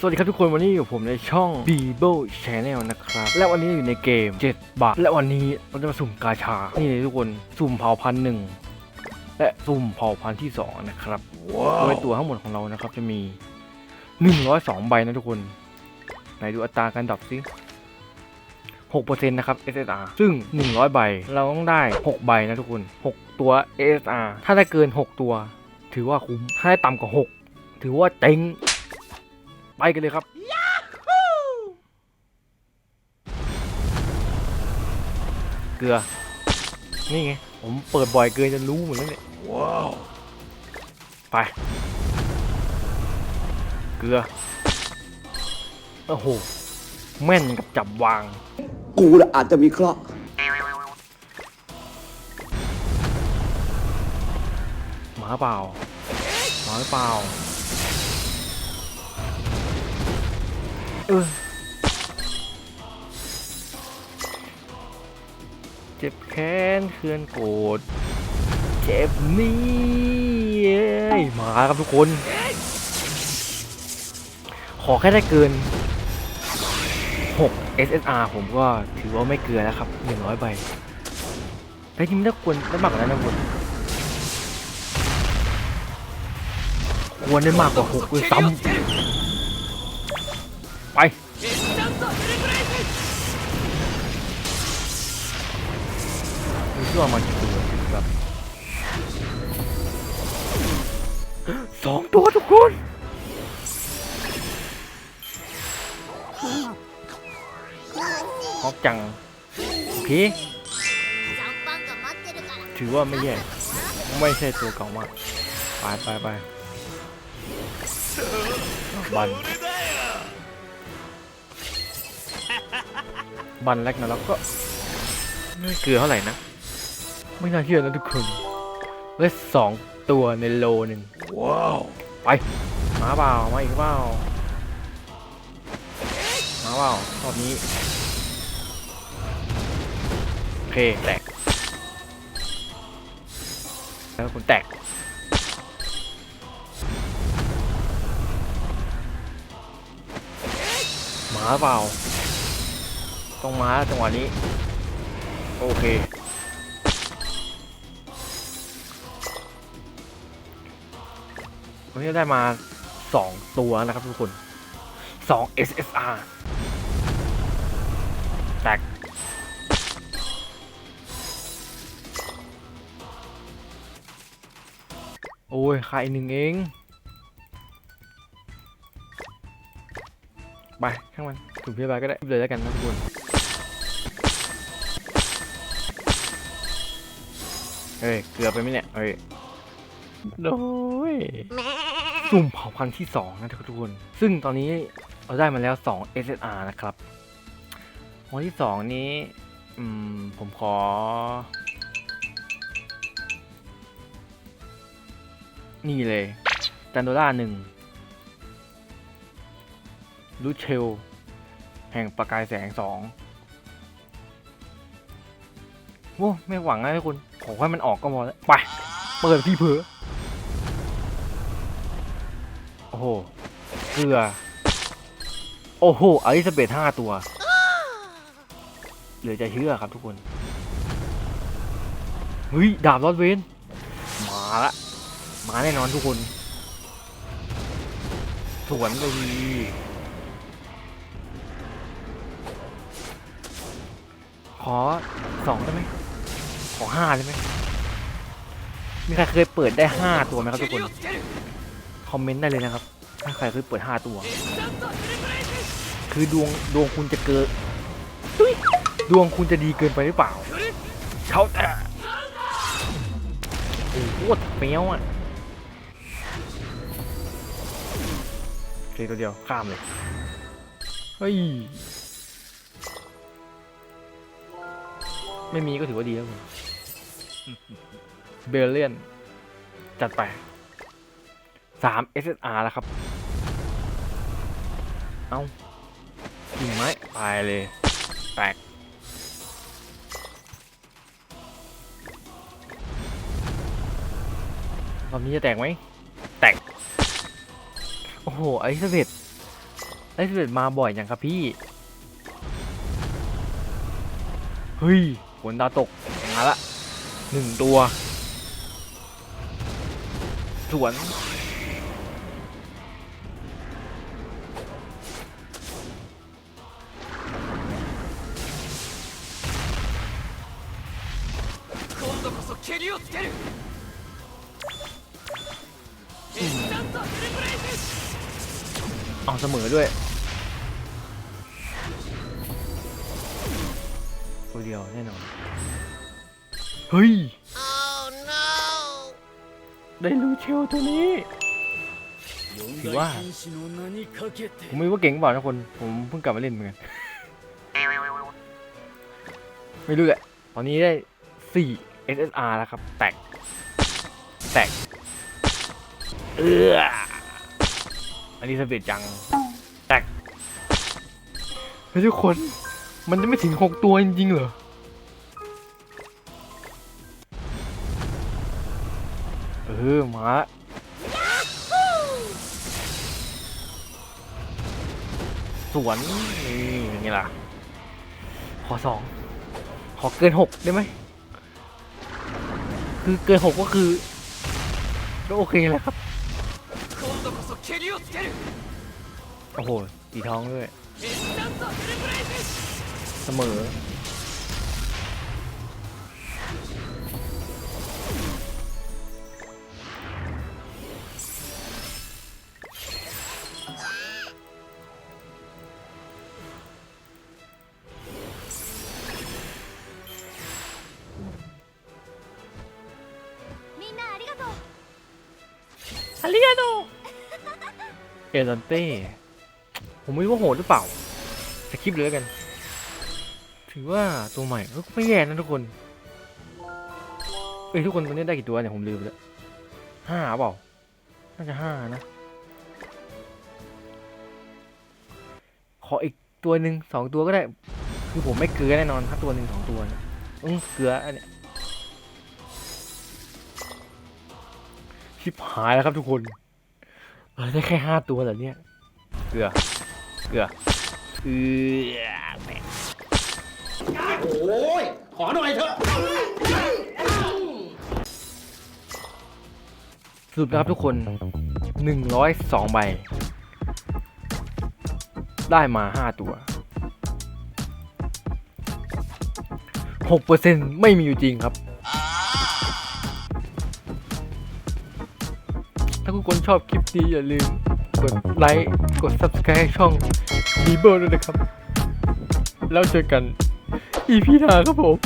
สวัสดีครับทุกคนวันนี้อยู่ผมในช่อง b b l Channel นะครับ และวันนี้อยู่ในเกม 7 บาท และวันนี้เราจะมาสุ่มกาชา นี่เลยทุกคนสุ่มเผ่าพันธุ์หนึ่งและสุ่มเผ่าพันธุ์ที่ 2 นะครับโดยตัวทั้งหมดของเรานะครับจะมี 102 ใบนะทุกคน ไหนดูอัตราการดรอปซิ6%นะครับ SSR ซึ่ง 100 ใบ เราต้องได้ 6 ใบนะทุกคน 6 ตัว SSR ถ้าได้เกิน 6 ตัว ถือว่าคุ้ม ถ้าได้ต่ำกว่า 6 ถือว่าเต็ง ไปกันเลยครับ เกลือ นี่ไง ผมเปิดบ่อยเกินจะรู้หมดแล้วเนี่ย ว้าว ไป เกลือ โอ้โห แม่นกับจับวาง กูละอาจจะมีเคราะห์หมาเปล่าหมาเปล่า เออเจ็บแค้นเคือนโกรธเจ็บนี่เอ้ยมาครับทุกคน ขอแค่ได้เกิน 6 SSR ผมก็ถือว่าไม่เกลือแล้วครับ 100 ใบแต่จริงๆถ้ควรได้มากกว่านั้นนะควรควรได้มากกว่าหกด้วยซ้ำ ลองมา2ตัวครับสองตัวทุกคนฮอกจังพีถือว่าไม่แย่ ไม่ใช่ตัวเก่ามาก ไปไปไปบัน บันแรกนะแล้วก็ไม่เกลือเท่าไหร่นะ ไม่น่าเชื่อนะทุกคนได้สองตัวในโลหนึ่งว้าวไปมาเปล่ามาอีกเปล่ามาเปล่ารอบนี้โอเคแตกแล้วคุณแตกหมาเปล่าต้องมาแล้วจังหวะนี้ โอเค วันนี้ได้มา 2 ตัวนะครับทุกคน 2 SSR แตกโอ้ยขายหนึ่งเอง ไปช่างมันถุงพยาบาลก็ได้เลยแล้วกันนะทุกคนเฮ้ย เกือบไปไหมเนี่ย เฮ้ย โดย สุ่มเผ่าพันธุ์ที่สองนะทุกคน ซึ่งตอนนี้เราได้มาแล้ว 2 SSR นะครับวันที่สองนี้ผมขอ นี่เลยจันโดล่าหนึ่งลูเชล แห่งประกายแสงสองโอ้ไม่หวังนะทุกคน ขอให้มันออกก็พอแล้ว ไป เปิดพี่เพอ อ้โห เกลือ โอ้โหอลิซาเบธห้าตัว เหลือจะเชื่อครับทุกคน เฮ้ย ดาบรอดเวนมาละ มาแน่นอนทุกคน สวนไปดีขอสองได้ไหม ขอห้าได้ไหมมีใครเคยเปิดได้ห้าตัวไหมครับทุกคน คอมเมนต์ได้เลยนะครับ ถ้าใครเคยเปิดห้าตัว คือดวงดวงคุณจะเกินตุ๊ยดวงคุณจะดีเกินไปหรือเปล่าเขาแต่โอ้โหเฟี้ยวอะโอเคตัวเดียวข้ามเลย เฮ้ย ไม่มีก็ถือว่าดีแล้วคุณเบลเลียน จัดไป สาม SSR แล้วครับ เอากิ่งไม้ตายเลย แตกรอบนี้จะแตกไหม แตก โอ้โห ไอซ์เบตไอ้สิบเอ็ดมาบ่อยอย่างครับพี่ เฮ้ยฝนดาวตกมาละหนึ่งตัว สวน เอาเสมอด้วยคนเดียวแน่นอน เฮ้ย ได้ลูเชลตัวนี้ ถือว่า ผมไม่ว่าเก่งเปล่านะคน ผมเพิ่งกลับมาเล่นเหมือนกัน ไม่รู้แหละ ตอนนี้ได้สี่ SSR แล้วครับ แตก แตก เอออันนี้สเปดจัง แตกเฮ้ยทุกคน มันจะไม่ถึง6ตัวจริงๆเหรอ เออ มาสวนนี่อย่างไงล่ะ ขอสอง ขอเกินหกได้ไหม คือเกินหกก็คือก็โอเคแล้วครับ โอ้โหตีท้องด้วย เสมอ อาริกาโตเอรันเต้ผมไม่รู้ว่าโหดหรือเปล่าสคริปเลยกัน ถือว่าตัวใหม่เอ้ยไม่แย่นะทุกคนเอ้ยทุกคนตอนนี้ได้กี่ตัวเนี่ยผมลืมไปแล้วห้าเปล่าน่าจะห้านะ ขออีกตัวหนึ่งสองตัวก็ได้ คือผมไม่เกลือแน่นอนถ้าตัวหนึ่งสองตัวนะอืมเกลืออันเนี้ย ชิบหายแล้วครับทุกคนเราได้แค่ห้าตัวเหรอเนี่ย เกลือ เกลือเกลือแม่งโอ้ย ขอหน่อยเถอะ สรุปนะครับทุกคนหนึ่งร้อยสองใบ ได้มาห้าตัวหกเปอร์เซ็นไม่มีอยู่จริงครับ ทุกคนชอบคลิปนี้อย่าลืม กดไลค์กด subscribe ให้ช่อง b ีเบิร์ด้วยนะครับ แล้วเจอกันอีพีหน้าครับผม